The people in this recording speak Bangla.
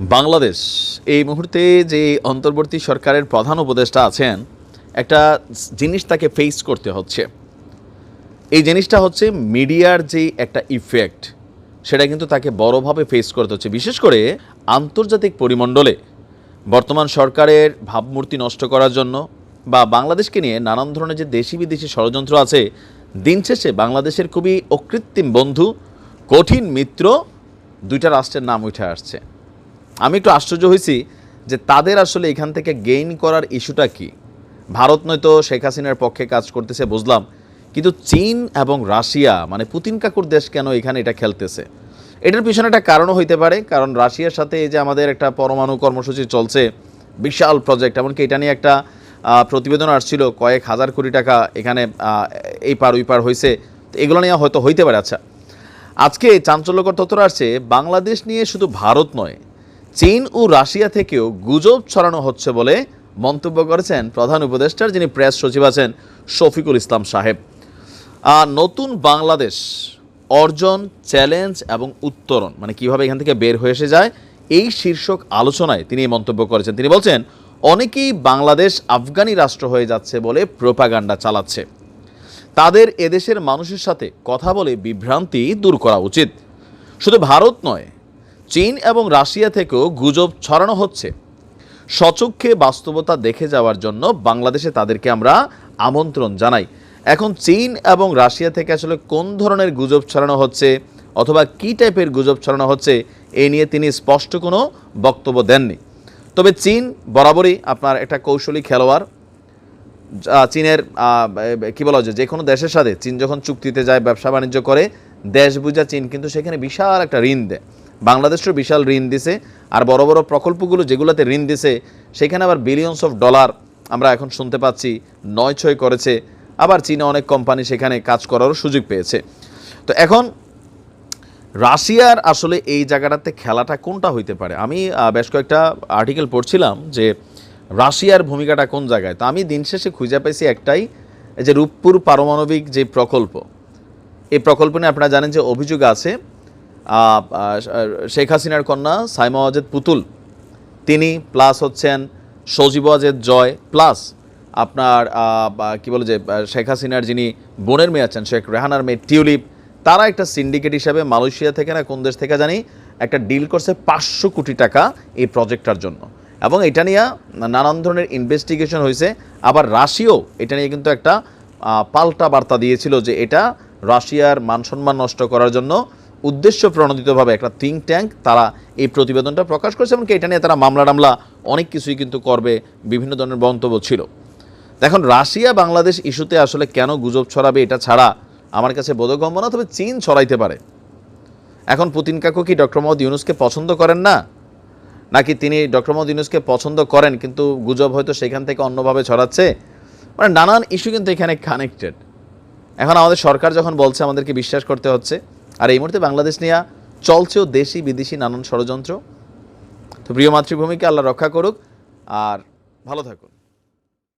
বাংলাদেশ, এই মুহূর্তে যে অন্তর্বর্তী সরকারের প্রধান উপদেষ্টা আছেন, একটা জিনিস তাকে ফেস করতে হচ্ছে। এই জিনিসটা হচ্ছে মিডিয়ার যে একটা ইফেক্ট সেটা কিন্তু তাকে বড়ভাবে ফেস করতে হচ্ছে। বিশেষ করে আন্তর্জাতিক পরিমণ্ডলে বর্তমান সরকারের ভাবমূর্তি নষ্ট করার জন্য বা বাংলাদেশকে নিয়ে নানান ধরনের যে দেশি বিদেশি ষড়যন্ত্র আছে, দিন শেষে বাংলাদেশের খুবই অকৃত্রিম বন্ধু, কঠিন মিত্র, দুইটা রাষ্ট্রের নাম উঠে আসছে। আমি একটু আশ্চর্য হয়েছি যে তাদের আসলে এখান থেকে গেইন করার ইস্যুটা কি? ভারত নয়তো শেখ হাসিনার পক্ষে কাজ করতেছে, বুঝলাম। কিন্তু চীন এবং রাশিয়া মানে পুতিন কাকুর দেশ কেন এখানে এটা খেলতেছে? এটার পিছনে একটা কারণও হইতে পারে, কারণ রাশিয়ার সাথে এই যে আমাদের একটা পরমাণু কর্মসূচি চলছে, বিশাল প্রজেক্ট এমনকি এটা নিয়ে একটা প্রতিবেদন আসছিল, কয়েক হাজার কোটি টাকা এখানে এই পার, ওই পার হয়েছে তো এগুলো নিয়ে হয়তো হইতে পারে আচ্ছা। আজকে চাঞ্চল্যকর তথ্য আসছে, বাংলাদেশ নিয়ে শুধু ভারত নয় চীন ও রাশিয়া থেকেও গুজব ছড়ানো হচ্ছে বলে মন্তব্য করেছেন প্রধান উপদেষ্টার, যিনি প্রেস সচিব আছেন, শফিকুল ইসলাম সাহেব। নতুন বাংলাদেশ অর্জন, চ্যালেঞ্জ এবং উত্তরণ মানে কীভাবে এখান থেকে বের হয়ে এসে যায়, এই শীর্ষক আলোচনায় তিনি এই মন্তব্য করেছেন। তিনি বলছেন, অনেকেই বাংলাদেশ আফগানি রাষ্ট্র হয়ে যাচ্ছে বলে প্রোপাগান্ডা চালাচ্ছে। তাদের এদেশের মানুষের সাথে কথা বলে বিভ্রান্তি দূর করা উচিত। শুধু ভারত নয় চীন এবং রাশিয়া থেকেও গুজব ছড়ানো হচ্ছে। সচক্ষে বাস্তবতা দেখে যাওয়ার জন্য বাংলাদেশে তাদেরকে আমরা আমন্ত্রণ জানাই। এখন চীন এবং রাশিয়া থেকে আসলে কোন ধরনের গুজব ছড়ানো হচ্ছে অথবা কী টাইপের গুজব ছড়ানো হচ্ছে এই নিয়ে তিনি স্পষ্ট কোনো বক্তব্য দেননি। তবে চীন বরাবরই আপনার একটা কৌশলী খেলোয়াড়। চীনের কি বলা যায়, যে কোনো দেশের সাথে চীন যখন চুক্তিতে যায়, ব্যবসা বাণিজ্য করে, দেশ বুঝা চীন কিন্তু সেখানে বিশাল একটা ঋণ দেয়। বাংলাদেশের বিশাল ঋণ দিছে, আর বড় বড় প্রকল্পগুলো যেগুলোতে ঋণ দিছে, সেখানে আবার বিলিয়নস অফ ডলার আমরা এখন শুনতে পাচ্ছি নয় ছয় করেছে। আবার চীনে অনেক কোম্পানি সেখানে কাজ করারও সুযোগ পেয়েছে। তো এখন রাশিয়ার আসলে এই জায়গাটাতে খেলাটা কোনটা হইতে পারে? আমি বেশ কয়েকটা আর্টিকেল পড়ছিলাম যে রাশিয়ার ভূমিকাটা কোন জায়গায়? তো আমি দিন শেষে খুঁজে পাইছি একটাই, যে রূপপুর পারমাণবিক যে প্রকল্প, এই প্রকল্প নিয়ে আপনারা জানেন যে অভিযোগ আছে শেখ হাসিনার কন্যা সাইমা ওয়াজেদ পুতুল। তিনি প্লাস হচ্ছেন সজীব ওয়াজেদ জয় প্লাস আপনার কি বলে যে শেখ হাসিনার যিনি বোনের মেয়ে আছেন, শেখ রেহানার মেয়ে টিউলিপ, তারা একটা সিন্ডিকেট হিসাবে মালয়েশিয়া থেকে না, কোন দেশ থেকে জানি, একটা ডিল করছে পাঁচশো কোটি টাকা এই প্রজেক্টটার জন্য। এবং এটা নিয়ে নানান ধরনের ইনভেস্টিগেশন হয়েছে আবার রাশিয়াও এটা নিয়ে কিন্তু একটা পাল্টা বার্তা দিয়েছিল যে এটা রাশিয়ার মান সম্মান নষ্ট করার জন্য উদ্দেশ্য প্রণোদিতভাবে একটা থিঙ্ক ট্যাঙ্ক তারা এই প্রতিবেদনটা প্রকাশ করেছে এমনকি এটা নিয়ে তারা মামলা টামলা অনেক কিছুই কিন্তু করবে, বিভিন্ন ধরনের মন্তব্য ছিল। এখন রাশিয়া, বাংলাদেশ ইস্যুতে আসলে কেন গুজব ছড়াবে এটা ছাড়া আমার কাছে বোধগম্য না, তবে চীন ছড়াইতে পারে। এখন পুতিন কাকু কি ডক্টর মোহাম্মদ ইউনুসকে পছন্দ করেন না? নাকি তিনি ডক্টর মোহাম্মদ ইউনুসকে পছন্দ করেন, কিন্তু গুজব হয়তো সেখান থেকে অন্যভাবে ছড়াচ্ছে? মানে নানান ইস্যু কিন্তু এখানে কানেক্টেড এখন আমাদের সরকার যখন বলছে আমাদেরকে বিশ্বাস করতে হচ্ছে আর এই মুহূর্তে বাংলাদেশ নিয়ে চলছেও দেশি বিদেশি নানান ষড়যন্ত্র। তো প্রিয় মাতৃভূমিকে আল্লাহ রক্ষা করুক, আর ভালো থাকুন।